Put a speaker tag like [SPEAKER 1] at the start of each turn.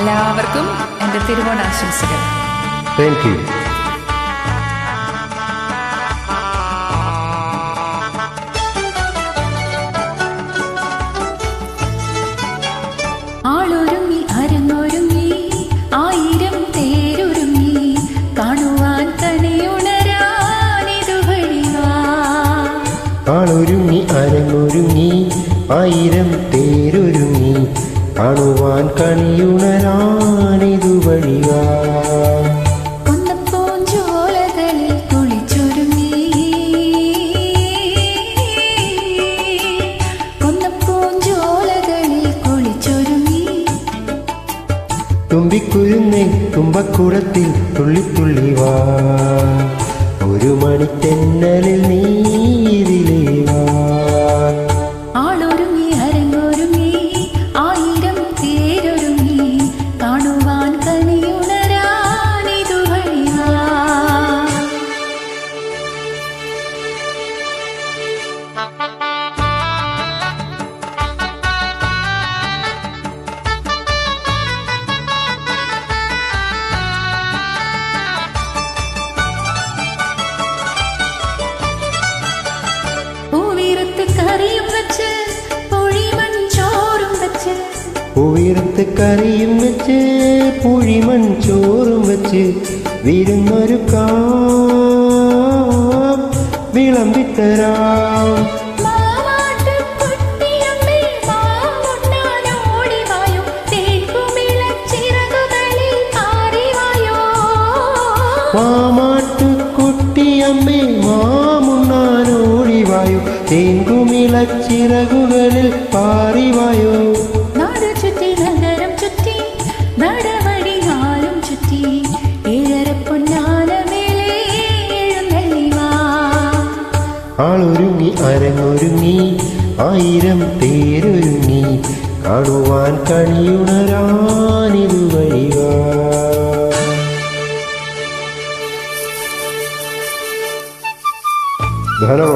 [SPEAKER 1] എല്ലാവർക്കും എന്റെ തിരുവോണാശംസകൾ
[SPEAKER 2] thank you
[SPEAKER 3] ആളൊരുങ്ങി അരങ്ങൊരുങ്ങി ആയിരം തേരൊരുങ്ങി കാണുവാൻ
[SPEAKER 2] കണിയുണരാനിതു
[SPEAKER 3] കുളിച്ചൊരുങ്ങി.
[SPEAKER 2] തുമ്പിക്കുരുന്നേ തുമ്പക്കുടത്തിൽ തുള്ളിത്തുള്ളി വാ ഒരു മണിത്തെന്നലിൽ നീതിലേ
[SPEAKER 3] കറിയും വെച്ച് പുഴിമൺ ചോറും വെച്ച്.
[SPEAKER 2] ഉയർത്ത് കറിയും വെച്ച് പുഴിമൺ ചോറും വെച്ച് വിരുന്നൊരു കാം വിളമ്പിത്തരാം.
[SPEAKER 3] മാമാട്ടുകുട്ടിയമ്മേ മാമുണ്ണാനോടിവായു തേൻകുമിളച്ചിറകുകളിൽ
[SPEAKER 2] നീളച്ചിറകുകളിൽ പാറിവായോ
[SPEAKER 3] നാട് ചുറ്റി നഗരം ചുറ്റി നടവടി നാലും ചുറ്റി ഏഴര
[SPEAKER 2] ആളൊരുങ്ങി അരങ്ങൊരുങ്ങി ആയിരം പേരൊരുങ്ങി കാണുവാൻ കണിയുണരാനിതു വഴിക ധനോ